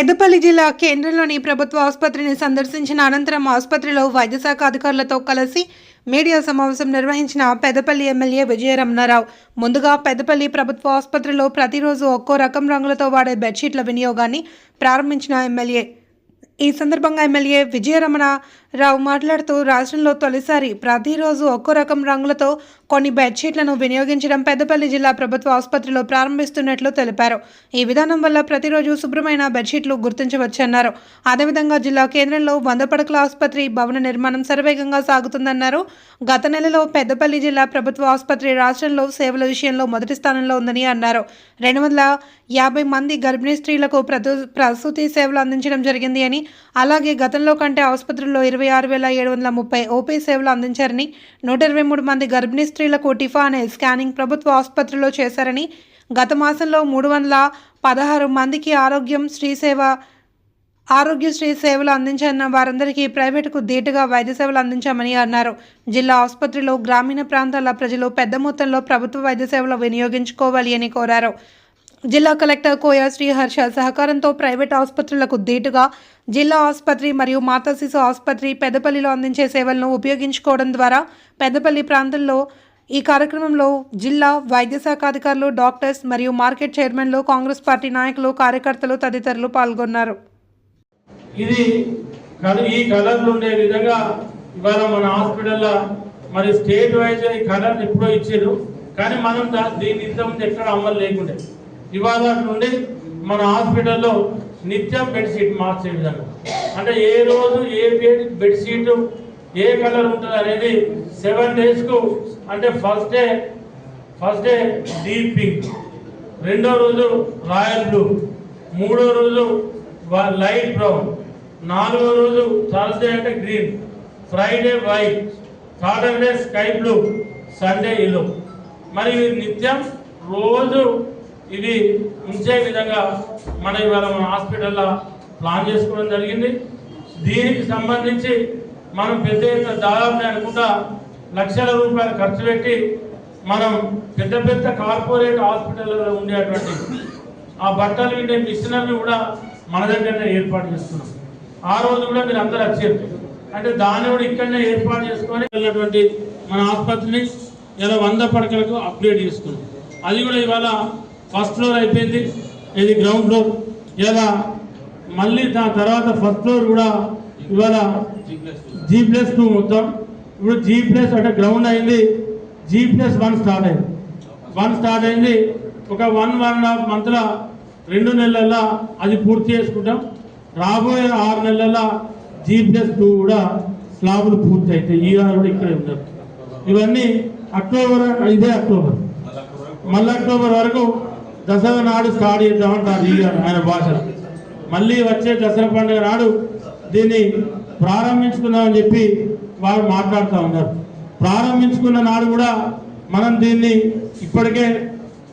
పెద్దపల్లి జిల్లా కేంద్రంలోని ప్రభుత్వ ఆసుపత్రిని సందర్శించిన అనంతరం ఆసుపత్రిలో వైద్యశాఖ అధికారులతో కలిసి మీడియా సమావేశం నిర్వహించిన పెద్దపల్లి ఎమ్మెల్యే విజయరమణారావు. ముందుగా పెద్దపల్లి ప్రభుత్వ ఆసుపత్రిలో ప్రతిరోజు ఒక్కో రకం రంగులతో వాడే బెడ్షీట్ల వినియోగాన్ని ప్రారంభించిన ఎమ్మెల్యే. ఈ సందర్భంగా ఎమ్మెల్యే విజయరమణారావు మాట్లాడుతూ రాష్ట్రంలో తొలిసారి ప్రతిరోజు ఒక్కో రకం రంగులతో కొన్ని బెడ్షీట్లను వినియోగించడం పెద్దపల్లి జిల్లా ప్రభుత్వ ఆసుపత్రిలో ప్రారంభిస్తున్నట్లు తెలిపారు. ఈ విధానం వల్ల ప్రతిరోజు శుభ్రమైన బెడ్షీట్లు గుర్తించవచ్చన్నారు. అదేవిధంగా జిల్లా కేంద్రంలో వంద పడకల ఆసుపత్రి భవన నిర్మాణం శరవేగంగా సాగుతుందన్నారు. గత నెలలో పెద్దపల్లి జిల్లా ప్రభుత్వ ఆసుపత్రి రాష్ట్రంలో సేవల విషయంలో మొదటి స్థానంలో ఉందని అన్నారు. రెండు వందల యాభై మంది గర్భిణీ స్త్రీలకు ప్రతు ప్రసూతి సేవలు అందించడం జరిగింది అని అలాగే గతంలో కంటే ఆసుపత్రుల్లో ఇరవై ఆరు వేల ఏడు వందల ముప్పై ఓపీ సేవలు అందించారని నూట ఇరవై మూడు మంది గర్భిణీ స్త్రీలకు టిఫా అనే స్కానింగ్ ప్రభుత్వ ఆసుపత్రిలో చేశారని గత మాసంలో మూడు వందల పదహారు మందికి ఆరోగ్యం శ్రీ సేవ ఆరోగ్యశ్రీ సేవలు అందించిన వారందరికీ ప్రైవేటుకు ధీటుగా వైద్య సేవలు అందించామని అన్నారు. జిల్లా ఆసుపత్రిలో గ్రామీణ ప్రాంతాల ప్రజలు పెద్ద మొత్తంలో ప్రభుత్వ వైద్య సేవలు వినియోగించుకోవాలి అని కోరారు. జిల్లా కలెక్టర్ కోయ శ్రీహర్ష సహకారంతో ప్రైవేట్ ఆసుపత్రులకు ధీటుగా జిల్లా ఆసుపత్రి మరియు మాతా శిశు ఆసుపత్రి పెద్దపల్లిలో అందించే సేవలను ఉపయోగించుకోవడం ద్వారా పెద్దపల్లి ప్రాంతంలో ఈ కార్యక్రమంలో జిల్లా వైద్య శాఖ అధికారులు డాక్టర్స్ మరియు మార్కెట్ చైర్మన్లు కాంగ్రెస్ పార్టీ నాయకులు కార్యకర్తలు తదితరులు పాల్గొన్నారు. ఇది ఈ కలర్లు ఉండే విధంగా ఇవాళ మన హాస్పిటల్లో మరి స్టేట్ వైజ్ ఈ కలర్ ఎప్పుడో ఇచ్చారు. కానీ మనం దీని ఇంతకుముందు ఎక్కడ అమలు లేకుండే. ఇవాళ నుండి మన హాస్పిటల్లో నిత్యం బెడ్షీట్ మార్చే విధంగా అంటే ఏ రోజు ఏ బెడ్షీట్ ఏ కలర్ ఉంటుంది అనేది సెవెన్ డేస్కు అంటే first day first day deep pink రెండో రోజు రాయల్ బ్లూ. మూడో రోజు లైట్ బ్రౌన్. నాలుగో రోజు థర్స్డే అంటే green. Friday white. Saturday sky blue. Sunday ఇల్లు మరి నిత్యం రోజు ఇది ఉంచే విధంగా మన ఇవాళ మన హాస్పిటల్లో ప్లాన్ చేసుకోవడం జరిగింది. దీనికి సంబంధించి మనం పెద్ద ఎత్తున దాదాపు అనుకుంటా లక్షల రూపాయలు ఖర్చు పెట్టి మనం పెద్ద పెద్ద కార్పొరేట్ హాస్పిటల్లో ఉండేటువంటి ఆ బట్టలు విండే మిషనర్లు కూడా మన దగ్గరనే ఏర్పాటు చేసుకున్నాం ఆ రోజు కూడా మీరు అందరు వచ్చారు. అంటే దాన్ని కూడా ఇక్కడనే ఏర్పాటు చేసుకొని వెళ్ళినటువంటి మన ఆసుపత్రిని ఇలా వంద పడకలకు అప్గ్రేడ్ చేసుకున్నాం. అది కూడా ఇవాళ ఫస్ట్ ఫ్లోర్ అయిపోయింది. ఇది గ్రౌండ్ ఫ్లోర్. ఇలా మళ్ళీ దాని తర్వాత ఫస్ట్ ఫ్లోర్ కూడా ఇవాళ జీ ప్లస్ టూ మొత్తం. ఇప్పుడు జీ ప్లస్ అంటే గ్రౌండ్ అయింది. జీ ప్లస్ వన్ స్టార్ట్ అయింది. వన్ స్టార్ట్ అయింది. ఒక వన్ వన్ అండ్ హాఫ్ మంత్లో రెండు నెలల్లో అది పూర్తి చేసుకుంటాం. రాబోయే ఆరు నెలల్లో జీ ప్లస్ టూ కూడా స్లాబులు పూర్తి అవుతాయి ఈ కూడా ఇక్కడే ఉన్నారు ఇవన్నీ అక్టోబర్ ఇదే అక్టోబర్. మళ్ళీ అక్టోబర్ వరకు దసరా నాడు స్టార్ట్ చేద్దామంటారు ఈ ఆయన భాష మళ్ళీ వచ్చే దసరా పండుగ నాడు దీన్ని ప్రారంభించుకుందామని చెప్పి వారు మాట్లాడుతూ ఉన్నారు. ప్రారంభించుకున్న నాడు కూడా మనం దీన్ని ఇప్పటికే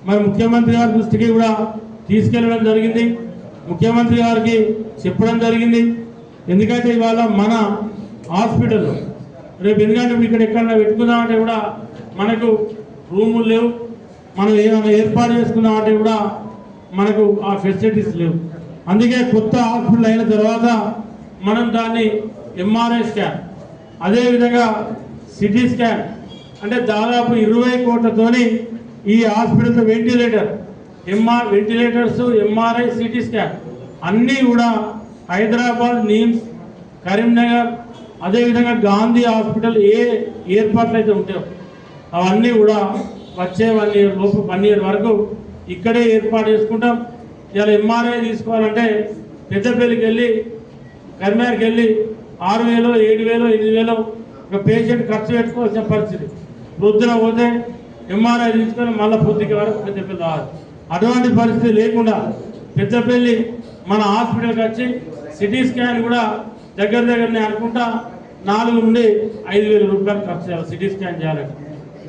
మరి ముఖ్యమంత్రి గారి దృష్టికి కూడా తీసుకెళ్ళడం జరిగింది. ముఖ్యమంత్రి గారికి చెప్పడం జరిగింది. ఎందుకంటే ఇవాళ మన హాస్పిటల్ రేపు ఎందుకంటే ఇక్కడ ఎక్కడన్నా పెట్టుకుందామంటే కూడా మనకు రూములు లేవు. మనం ఏమైనా ఏర్పాటు చేసుకుందామంటే కూడా మనకు ఆ ఫెసిలిటీస్ లేవు. అందుకే కొత్త హాస్పిటల్ అయిన తర్వాత మనం దాన్ని ఎంఆర్ఐ స్కాన్ అదేవిధంగా సిటీ స్కాన్ అంటే దాదాపు ఇరవై కోట్లతోని ఈ hospital ventilator MR ventilators MRI CT scan అన్నీ కూడా హైదరాబాద్ నిమ్స్ కరీంనగర్ అదేవిధంగా గాంధీ హాస్పిటల్ ఏ ఏర్పాట్లు అయితే ఉంటాయో అవన్నీ కూడా వచ్చే వన్ ఇయర్ లోపు వన్ ఇయర్ వరకు ఇక్కడే ఏర్పాటు చేసుకుంటాం. ఇలా ఎంఆర్ఐ తీసుకోవాలంటే పెద్దపల్లికి వెళ్ళి కరీంనగర్కి వెళ్ళి ఆరు వేలు ఏడు వేలు ఎనిమిది వేలు ఒక పేషెంట్ ఖర్చు పెట్టుకోవాల్సిన పరిస్థితి. వృద్ధున పోతే ఎంఆర్ఐ తీసుకొని మళ్ళీ పొద్దుకి వరకు పెద్దపల్లి రావాలి అటువంటి పరిస్థితి లేకుండా పెద్దపల్లి మన హాస్పిటల్కి వచ్చి సిటీ స్కాన్ కూడా దగ్గర దగ్గరనే అనుకుంటా నాలుగు నుండి ఐదు వేల రూపాయలు ఖర్చు చేయాలి సిటీ స్కాన్ చేయాలంటే.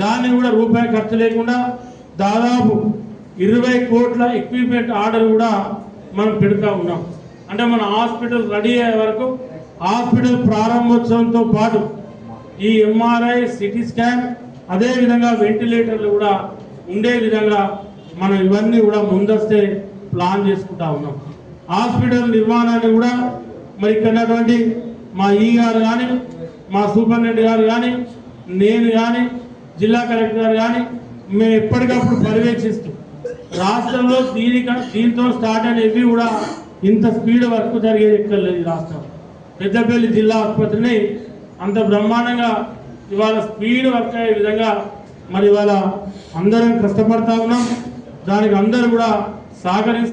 దాన్ని కూడా రూపాయి ఖర్చు లేకుండా దాదాపు ఇరవై కోట్ల ఎక్విప్మెంట్ ఆర్డర్ కూడా మనం పెడతా ఉన్నాం. అంటే మన హాస్పిటల్ రెడీ అయ్యే వరకు హాస్పిటల్ ప్రారంభోత్సవంతో పాటు ఈ ఎంఆర్ఐ సిటీ స్కాన్ అదేవిధంగా వెంటిలేటర్లు కూడా ఉండే విధంగా మనం ఇవన్నీ కూడా ముందస్తే ప్లాన్ చేసుకుంటా ఉన్నాం. హాస్పిటల్ నిర్మాణాన్ని కూడా మరి ఇక్కడటువంటి మా ఈ గారు కానీ మా సూపరింటెండెంట్ గారు కానీ నేను కానీ జిల్లా కలెక్టర్ గారు కానీ మేము ఎప్పటికప్పుడు పర్యవేక్షిస్తూ రాష్ట్రంలో దీనిక దీంతో స్టార్ట్ అనేవి కూడా ఇంత స్పీడ్ వర్క్ జరిగేది ఎక్కడ లేదు రాష్ట్రం పెద్దపల్లి జిల్లా ఆసుపత్రిని అంత బ్రహ్మాండంగా ఇవాళ స్పీడ్ వర్క్ అయ్యే విధంగా మరి ఇవాళ అందరం కష్టపడతా ఉన్నాం. దానికి అందరూ కూడా సహకరిస్తారు